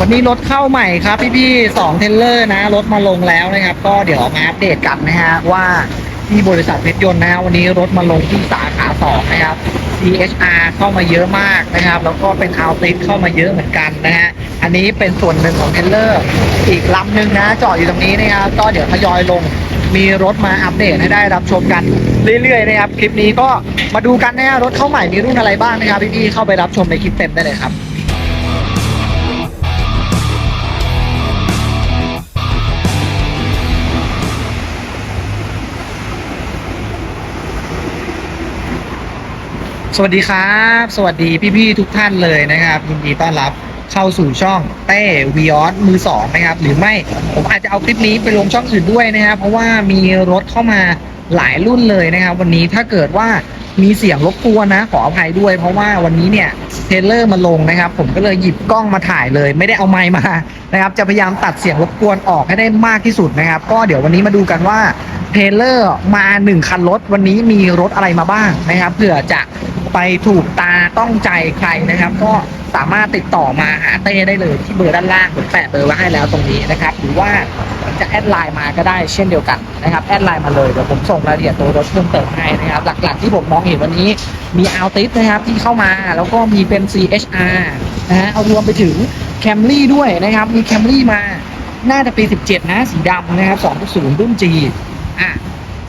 วันนี้รถเข้าใหม่ครับพี่ๆสองเทรลเลอร์นะ รถมาลงแล้วนะครับ ก็เดี๋ยวมาอัปเดตกันนะฮะว่าที่บริษัทเพชรยนต์นะวันนี้รถมาลงที่สาขาสองนะครับ CHR เข้ามาเยอะมากนะครับ แล้วก็เป็น o u t l e t เข้ามาเยอะเหมือนกันนะฮะอันนี้เป็นส่วนหนึ่งของเทรลเลอร์อีกลำหนึ่งนะจอดอยู่ตรงนี้นะครับก็เดี๋ยวทยอยลงมีรถมาอัปเดตให้ได้รับชมกันเรื่อยๆนะครับ คลิปนี้ก็มาดูกันนะฮะรถเข้าใหม่มีรุ่นอะไรบ้างนะครับพี่ๆเข้าไปรับชมในคลิปเต็มได้เลยครับ สวัสดีครับ สวัสดีพี่ๆทุกท่านเลยนะครับยินดีต้อนรับเข้าสู่ช่องเต้วีออสมือสองนะครับ หรือไม่ผมอาจจะเอาคลิปนี้ไปลงช่องอื่นด้วยนะครับ เพราะว่ามีรถเข้ามาหลายรุ่นเลยนะครับ วันนี้ถ้าเกิดว่ามีเสียงรบกวนนะ ขออภัยด้วย เพราะว่าวันนี้เนี่ยเทรลเลอร์มาลงนะครับ ผมก็เลยหยิบกล้องมาถ่ายเลย ไม่ได้เอาไมค์มานะครับ จะพยายามตัดเสียงรบกวนออกให้ได้มากที่สุดนะครับ ก็เดี๋ยววันนี้มาดูกันว่าเทรลเลอร์มาหนึ่งคันรถ วันนี้มีรถอะไรมาบ้างนะครับเผื่อจะ ไปถูกตาต้องใจใครนะครับ ก็สามารถติดต่อมาหาเต้ได้เลยที่เบอร์ด้านล่างผมแปะเบอร์ไว้ให้แล้วตรงนี้นะครับ หรือว่าจะแอดไลน์มาก็ได้เช่นเดียวกันนะครับแอดไลน์มาเลยเดี๋ยวผมส่งรายละเอียดตัวรถเพิ่มเติมให้นะครับ หลักๆที่ผมมองเห็นวันนี้มีอัลติสนะครับที่เข้ามาแล้วก็มีเป็น CHR นะฮะเอารวมไปถึง Camry ด้วยนะครับ มี Camry มาน่าจะปี 17 นะสีดำนะครับ2.0รุ่น G อะ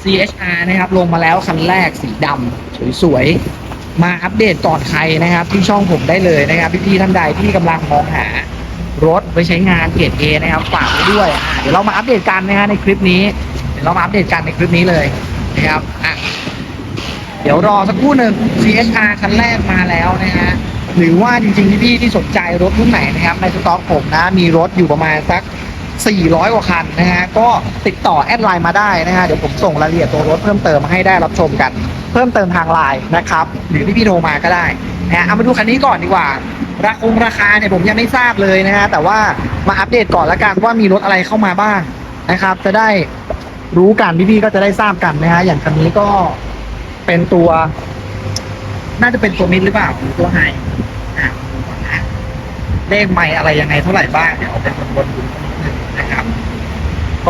CHR นะครับลงมาแล้วคันแรกสีดำสวยๆ มาอัปเดตก่อนใครนะครับ ที่ช่องผมได้เลยนะครับ พี่ๆท่านใดที่กำลังมองหารถไปใช้งานเกรด A นะครับฝากไว้ด้วยอะเดี๋ยวเรามาอัปเดตกันนะฮะในคลิปนี้ เดี๋ยวเรามาอัปเดตกันในคลิปนี้เลยนะครับอะเดี๋ยวรอสักครู่หนึ่ง CHR คันแรกมาแล้วนะฮะหรือว่าจริงๆพี่ๆที่สนใจรถรุ่นไหนนะครับในสต็อกผมนะมีรถอยู่ประมาณสัก 400 กว่าคันนะฮะก็ติดต่อแอดไลน์มาได้นะฮะเดี๋ยวผมส่งรายละเอียดตัวรถเพิ่มเติมมาให้ได้รับชมกัน พิ่มเติมทางไลน์นะครับ หรือพี่ๆโทรมาก็ได้นะฮะเอามาดูคันนี้ก่อนดีกว่าราคงราคาเนี่ยผมยังไม่ทราบเลยนะฮะแต่ว่ามาอัปเดตก่อนละกันว่ามีรถอะไรเข้ามาบ้างนะครับ จะได้รู้กันพี่ๆก็จะได้ทราบกันนะฮะอย่างคันนี้ก็เป็นตัว น่าจะเป็นตัวมิดหรือเปล่าหรือตัวไฮอะดูก่อนนะเลขไม่อะไรยังไงเท่าไหร่บ้างเดี๋ยวเอาเป็นบนๆดูนิดนึงนะครับ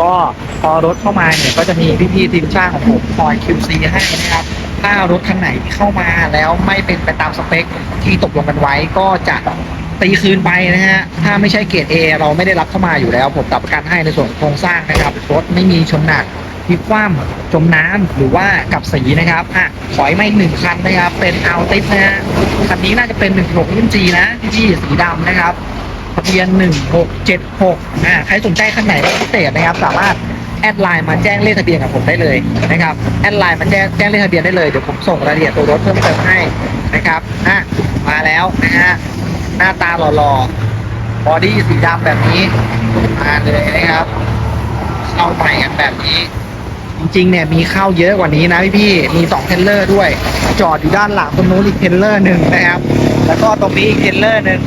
ก็พอรถเข้ามาเนี่ยก็จะมีพี่ๆทีมช่างของผมคอย QC ให้นะครับ ถ้ารถคันไหนที่เข้ามาแล้วไม่เป็นไปตามสเปคที่ตกลงกันไว้ก็จะตีคืนไปนะฮะ ถ้าไม่ใช่เกรด A เราไม่ได้รับเข้ามาอยู่แล้ว ผมรับประกันให้ในส่วนโครงสร้างนะครับ รถไม่มีชนหนักพลิกคว่ำจมน้ำหรือว่ากับสีนะครับอะถอยไมาอีกหนึ่งคันนะครับ เป็นเอาติสนะฮะ คันนี้น่าจะเป็น1 6รุ่น G นะพี่ๆสีดำนะครับทะเบียน1676อ่าใครสนใจคันไหนพิเศษนะครับ สามารถ แอดไลน์มาแจ้งเลขทะเบียนกับผมได้เลยนะครับแอดไลน์มาแจ้งแจ้งเลขทะเบียนได้เลยเดี๋ยวผมส่งรายละเอียดตัวรถเพิ่มเติมให้นะครับอะมาแล้วนะฮะหน้าตาหล่อๆบอดี้สีดำแบบนี้มาเลยนะครับเข้าใหม่กันแบบนี้ จริงๆเนี่ยมีเข้าเยอะกว่านี้นะพี่ๆมีสองเทรลเลอร์ด้วย จอดอยู่ด้านหลังตรงนู้นอีกเทรลเลอร์หนึ่งนะครับ แล้วก็ตรงนี้อีกเทรลเลอร์หนึ่ง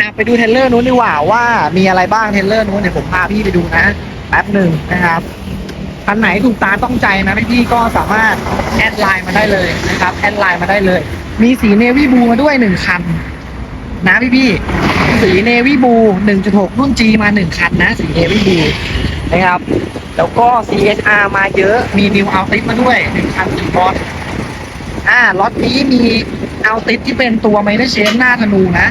อะไปดูเทรลเลอร์นู้นดีกว่าว่ามีอะไรบ้างเทรลเลอร์นู้นเดี๋ยวผมพาพี่ไปดูนะ แป๊บหนึ่งนะครับคันไหนถูกตาต้องใจนะพี่ก็สามารถแอดไลน์มาได้เลยนะครับแอดไลน์มาได้เลย มีสีเนวี่บูมาด้วยหนึ่งคันนะพี่ๆสีเนวี่บู1.6รุ่น G มาหนึ่งคันนะ สีเนวี่บูนะครับ แล้วก็ CSR มาเยอะมี New Altis มาด้วยหนึ่งคันสีบอลอ่าล็อตนี้มี Altis ที่เป็นตัวไมเนอร์เชนหน้าธนูนะ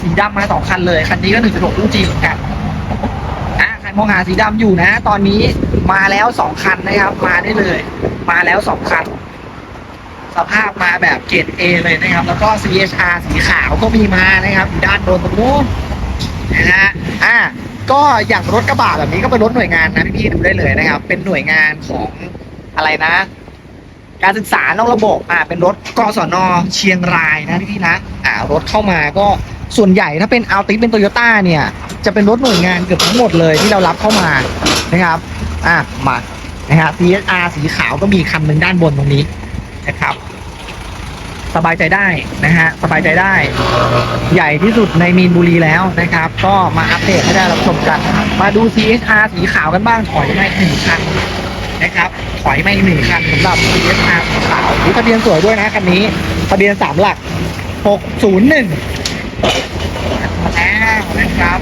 สีดำมาสองคันเลย คันนี้ก็1.6รุ่น G เหมือนกัน มองหาสีดำอยู่นะ ตอนนี้มาแล้วสองคันนะครับ มาได้เลย มาแล้วสองคัน สภาพมาแบบเกรด A เลยนะครับ แล้วก็ CHR สีขาวก็มีมานะครับด้านบนตรงนู้นนะฮะอะก็อย่างรถกระบะแบบนี้ก็เป็นรถหน่วยงานนะพี่ๆดูได้เลยนะครับ เป็นหน่วยงานของอะไรนะ การศึกษานอกระบบอ่าเป็นรถกศนเชียงรายนะพี่นะอ่ารถเข้ามาก็ส่วนใหญ่ถ้าเป็นอัลติเป็นโตโยต้าเนี่ย จะเป็นรถหน่วยงานเกือบทั้งหมดเลยที่เรารับเข้ามานะครับอะมานะฮะ CSR สีขาวก็มีคันหนึ่งด้านบนตรงนี้นะครับ สบายใจได้นะฮะสบายใจได้ ใหญ่ที่สุดในมีนบุรีแล้วนะครับ ก็มาอัปเดตให้ได้รับชมกัน มาดู CSR สีขาวกันบ้างถอยมาหนึ่งคัน นะครับถอยไม่หนึ่งคันสำหรับ CSR สีขาวทะเบียนสวยด้วยนะคันนี้ทะเบียนสามหลักหกศูนย์หนึ่งนะครับ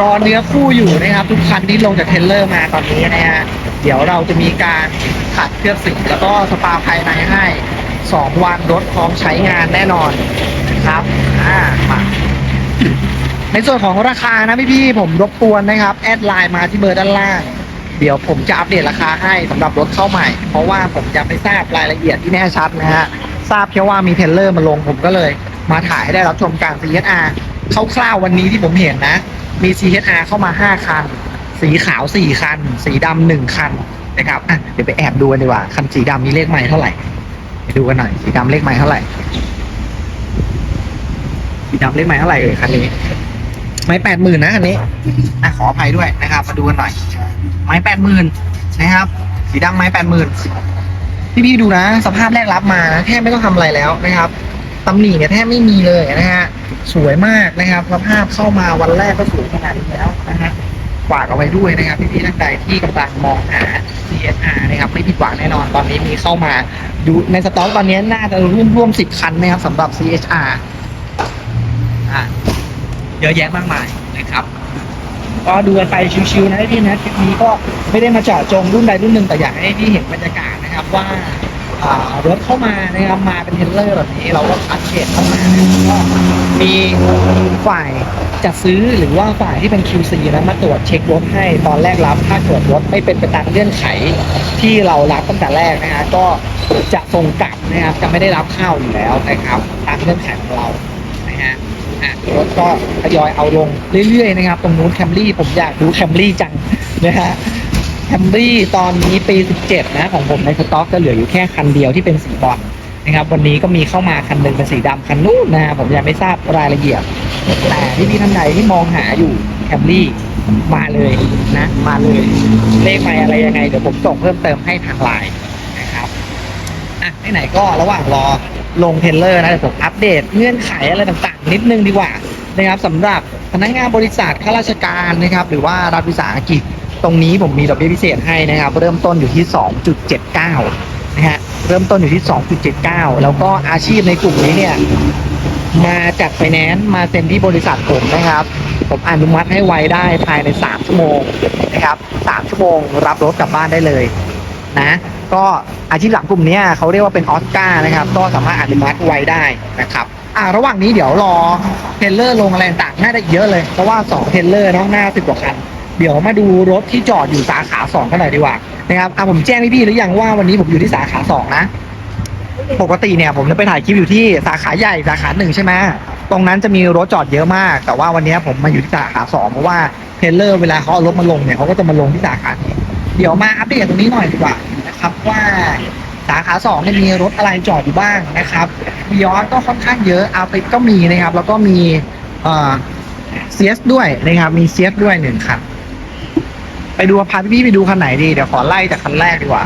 รอเนื้อคู่อยู่นะครับ ทุกคันที่ลงจากเทนเลอร์มาตอนนี้นะฮะเดี๋ยวเราจะมีการขัดเคลือบสีแล้วก็สปาภายในให้สองวันรถพร้อมใช้งานแน่นอนครับอ่ามา ในส่วนของราคานะพี่ๆผมรบกวนนะครับ แอดไลน์มาที่เบอร์ด้านล่าง เดี๋ยวผมจะอัปเดตราคาให้สำหรับรถเข้าใหม่ เพราะว่าผมยังไม่ทราบรายละเอียดที่แน่ชัดนะฮะ ทราบแค่ว่ามีเทรลเลอร์มาลงผมก็เลย มาถ่ายให้ได้รับชมการ CHR คร่าวๆวันนี้ที่ผมเห็นนะ มี CHR เข้ามา 5 คัน สีขาว 4 คัน สีดำหนึ่งคันนะครับอะเดี๋ยวไปแอบดูกันดีกว่า คันสีดำมีเลขใหม่เท่าไหร่ไปดูกันหน่อย สีดำเลขใหม่เท่าไหร่ สีดำเลขใหม่เท่าไหร่เอ่ยคันนี้ ไม่แปดหมื่นนะคันนี้อะขออภัยด้วยนะครับ มาดูกันหน่อย ไม้แปดหมื่นนะครับ สีดำไม้แปดหมื่นพี่พี่ๆดูนะ สภาพแรกรับมานะแทบไม่ต้องทำอะไรแล้วนะครับตำหนิเนี่ยแทบไม่มีเลยนะฮะสวยมากนะครับสภาพเข้ามาวันแรกก็สวยขนาดนี้แล้วนะฮะฝากเอาไว้ด้วยนะครับพี่พี่ๆท่านใดที่กำลังมองหา CSR นะครับไม่ผิดหวังแน่นอนตอนนี้มีเข้ามาดูในสต็อกตอนนี้น่าจะร่วมร่วมสิบคันนะครับสำหรับ CHR อะ เยอะแยะมากมายนะครับก็ดูกันไปชิวๆนะพี่นะคลิปนี้ก็ไม่ได้มาเจาะจงรุ่นใดรุ่นหนึ่งแต่อยากให้พี่เห็นบรรยากาศนะครับว่ารถเข้ามานะครับมาเป็นเทรลเลอร์แบบนี้เราก็คัดเกรดเข้ามาก็มีฝ่ายจัดซื้อหรือว่าฝ่ายที่เป็น QC นะมาตรวจเช็ครถให้ตอนแรกรับ ถ้าเกิดรถไม่เป็นไปตามเงื่อนไขที่เรารับตั้งแต่แรกนะฮะก็จะส่งกลับนะครับจะไม่ได้รับเข้าอยู่แล้วนะครับตามเงื่อนไขของเรานะฮะ อะรถก็ทยอยเอาลงเรื่อยๆนะครับ ตรงนู้นแคมรี่ผมอยากดูแคมรี่จังนะฮะแคมรี่ตอนนี้ปี 17 นะของผมในสต็อกจะเหลืออยู่แค่คันเดียวที่เป็นสีบอลนะครับ วันนี้ก็มีเข้ามาคันหนึ่งเป็นสีดำคันนู้นนะฮะผมยังไม่ทราบรายละเอียด แต่ที่พี่ท่านใดที่มองหาอยู่แคมรี่มาเลยนะ มาเลยเลขไปอะไรยังไง เดี๋ยวผมส่งเพิ่มเติมให้ทางไลน์นะครับอะไหนๆก็ระหว่างรอ ลงเทเลอร์นะเดี๋ยวผมอัปเดตเงื่อนไขอะไรต่างๆ นิดนึงดีกว่านะครับสำหรับพนักงานบริษัทข้าราชการนะครับ หรือว่ารัฐวิสาหกิจ ตรงนี้ผมมีดอกเบี้ยพิเศษให้นะครับ เริ่มต้นอยู่ที่ 2.79นะฮะเริ่มต้นอยู่ที่ 2.79 แล้วก็อาชีพในกลุ่มนี้เนี่ยมาจัดไฟแนนซ์มาเซ็นที่บริษัทผมนะครับ ผมอนุมัติให้ไวได้ภายใน 3 ชั่วโมงนะครับ 3 ชั่วโมงรับรถกลับบ้านได้เลยนะ ก็อาชีพหลังกลุ่มนี้เขาเรียกว่าเป็นออสการ์นะครับ ก็สามารถอนุมัติไว้ได้นะครับอ่าระหว่างนี้เดี๋ยวรอเทรลเลอร์ลงอะไรต่างน่าจะเยอะเลย เพราะว่า2เทรลเลอร์น้องหน้าสิบกว่าคัน เดี๋ยวมาดูรถที่จอดอยู่สาขาสองกันหน่อยดีกว่านะครับอะผมแจ้งพี่ๆหรือยังว่าวันนี้ผมอยู่ที่สาขาสองนะ ปกติเนี่ยผมจะไปถ่ายคลิปอยู่ที่สาขาใหญ่สาขาหนึ่งใช่ไหมตรงนั้นจะมีรถจอดเยอะมาก แต่ว่าวันนี้ผมมาอยู่ที่สาขาสองเพราะว่าเทรลเลอร์เวลาเขาเอารถมาลงเนี่ยเขาก็จะมาลงที่สาขานี้เดี๋ยวมาอัปเดตตรงนี้หน่อยดีกว่า นะครับว่าสาขาสองเนี่ยมีรถอะไรจอดอยู่บ้างนะครับมียอสก็ค่อนข้างเยอะอาติก็มีนะครับ แล้วก็มีเอ่อเซียสด้วยนะครับมีเซียสด้วยหนึ่งคันไปดูพาพี่ๆไปดูคันไหนดีเดี๋ยวขอไล่จากคันแรกดีกว่า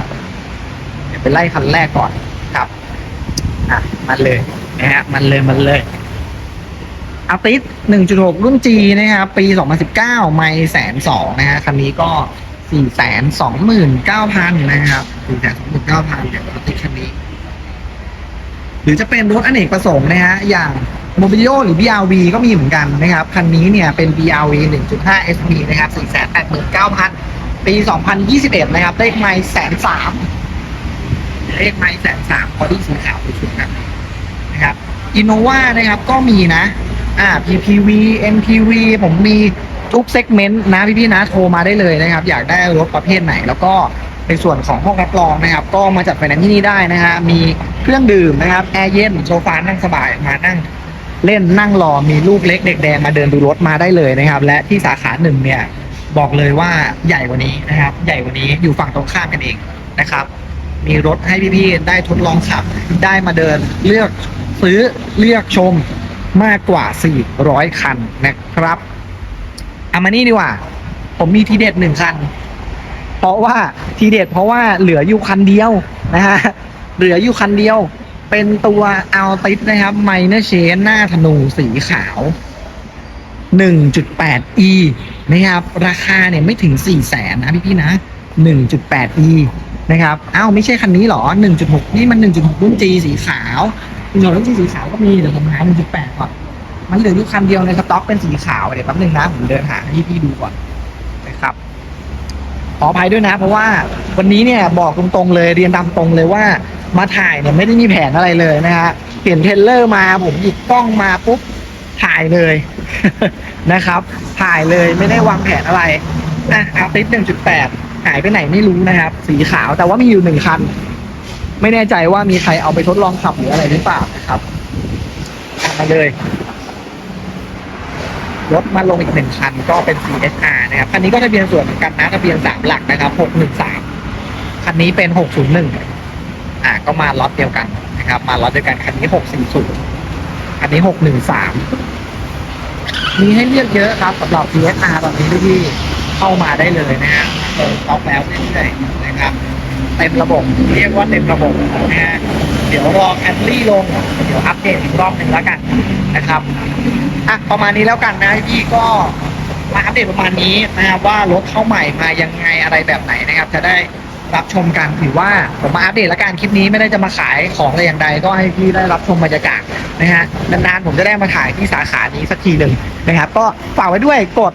เดี๋ยวไปไล่คันแรกก่อนครับอะมันเลยนะฮะมันเลยมันเลยอาติส1.6 รุ่น G นะครับ ปี 2019 ไม่แสนสองนะฮะ คันนี้ก็ 4แสนสองหมื่นเก้าพันนะครับ4แสนสองหมื่นเก้าพันอย่างอาติสคันนี้ หรือจะเป็นรถอเนกประสงค์นะฮะอย่าง m o b i l i o หรือ BRV ก็มีเหมือนกันนะครับ คันนี้เนี่ยเป็น BRV 1.5 SP นะครับ4แสนแปดหมื่นเก้าพันปี 2021 นะครับได้ไม่แสนสามเลขไม้แสนสามพอดีสีขาวไปชุดกันนะครับอินโนวานะครับก็มีนะ อ่า PPV MPV ผมมี ทุกเซกเมนต์นะพี่ๆนะโทรมาได้เลยนะครับ อยากได้รถประเภทไหน แล้วก็ในส่วนของห้องรับรองนะครับ ก็มาจัดไฟแนนซ์ที่นี่ได้นะฮะมีเครื่องดื่มนะครับแอร์เย็นโซฟานั่งสบายมานั่งเล่นนั่งรอมีลูกเล็กเด็กแดงมาเดินดูรถมาได้เลยนะครับ และที่สาขาหนึ่งเนี่ยบอกเลยว่าใหญ่กว่านี้นะครับ ใหญ่กว่านี้อยู่ฝั่งตรงข้ามกันเองนะครับ มีรถให้พี่ๆได้ทดลองขับ ได้มาเดินเลือกซื้อเลือกชมมากกว่า 400 คันนะครับ เอามานี่ดีกว่า ผมมีทีเด็ดหนึ่งคัน เพราะว่าทีเด็ดเพราะว่าเหลืออยู่คันเดียวนะฮะ เหลืออยู่คันเดียว เป็นตัวอัลติสนะครับไมเนอร์เชนหน้าธนูสีขาว 1.8e นะครับ ราคาเนี่ยไม่ถึง4แสนนะพี่ๆนะ 1.8e นะครับอ้าวไม่ใช่คันนี้หรอ 1.6 นี่มัน 1.6 รุ่น G สีขาว1.6รุ่น G สีขาวก็มีเดี๋ยวผมหา 1.8 ก่อน มันเหลืออยู่คันเดียวในสต็อกเป็นสีขาวเดี๋ยวแป๊บนึงนะผมเดินหาให้พี่ดูก่อนนะครับขออภัยด้วยนะ เพราะว่าวันนี้เนี่ยบอกตรงๆเลยเรียนตามตรงเลยว่ามาถ่ายเนี่ยไม่ได้มีแผนอะไรเลยนะฮะเปลี่ยนเทเลอร์มาผมหยิบกล้องมาปุ๊บถ่ายเลยนะครับ ถ่ายเลยไม่ได้วางแผนอะไรนะอาร์ติสหนึ่งจุดแปดหายไปไหนไม่รู้นะครับ สีขาวแต่ว่ามีอยู่หนึ่งคัน ไม่แน่ใจว่ามีใครเอาไปทดลองขับหรืออะไรหรือเปล่านะครับมาเลย รถมาลงอีกหนึ่งคันก็เป็น CSR นะครับ คันนี้ก็ทะเบียนส่วนเหมือนกันนะทะเบียนสามหลักนะครับ613คันนี้เป็น601อ่าก็มาล็อตเดียวกันนะครับ มาล็อตเดียวกันคันนี้640คันนี้613มีให้เลือกเยอะครับสำหรับ CSR ตอนนี้ที่เข้ามาได้เลยนะฮะเปิดสต็อกแล้วเรื่อยๆนะครับ เต็มระบบ เรียกว่าเต็มระบบนะฮะเดี๋ยวรอแอนลี่ลง เดี๋ยวอัปเดตอีกรอบหนึ่งแล้วกันนะครับอะประมาณนี้แล้วกันนะพี่ก็มาอัปเดตประมาณนี้นะครับว่ารถเข้าใหม่มายังไงอะไรแบบไหนนะครับ จะได้รับชมกันถือว่าผมมาอัปเดตแล้วกันคลิปนี้ไม่ได้จะมาขายของแต่อย่างใด ก็ให้พี่ได้รับชมบรรยากาศนะฮะนานๆผมจะได้มาถ่ายที่สาขานี้สักทีหนึ่งนะครับ ก็ฝากไว้ด้วยกด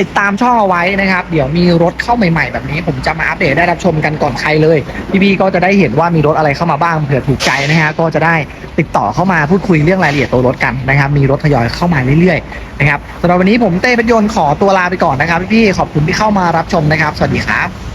ติดตามช่องเอาไว้นะครับ เดี๋ยวมีรถเข้าใหม่ ๆ แบบนี้ ผมจะมาอัปเดตได้รับชมกันก่อนใครเลย พี่ๆก็จะได้เห็นว่ามีรถอะไรเข้ามาบ้างเผื่อถูกใจนะฮะก็จะได้ติดต่อเข้ามาพูดคุยเรื่องรายละเอียดตัวรถกันนะครับ มีรถทยอยเข้ามาเรื่อยๆนะครับสำหรับวันนี้ผมเต้เป็นยนต์ขอตัวลาไปก่อนนะครับพี่ๆขอบคุณที่เข้ามารับชมนะครับ สวัสดีครับ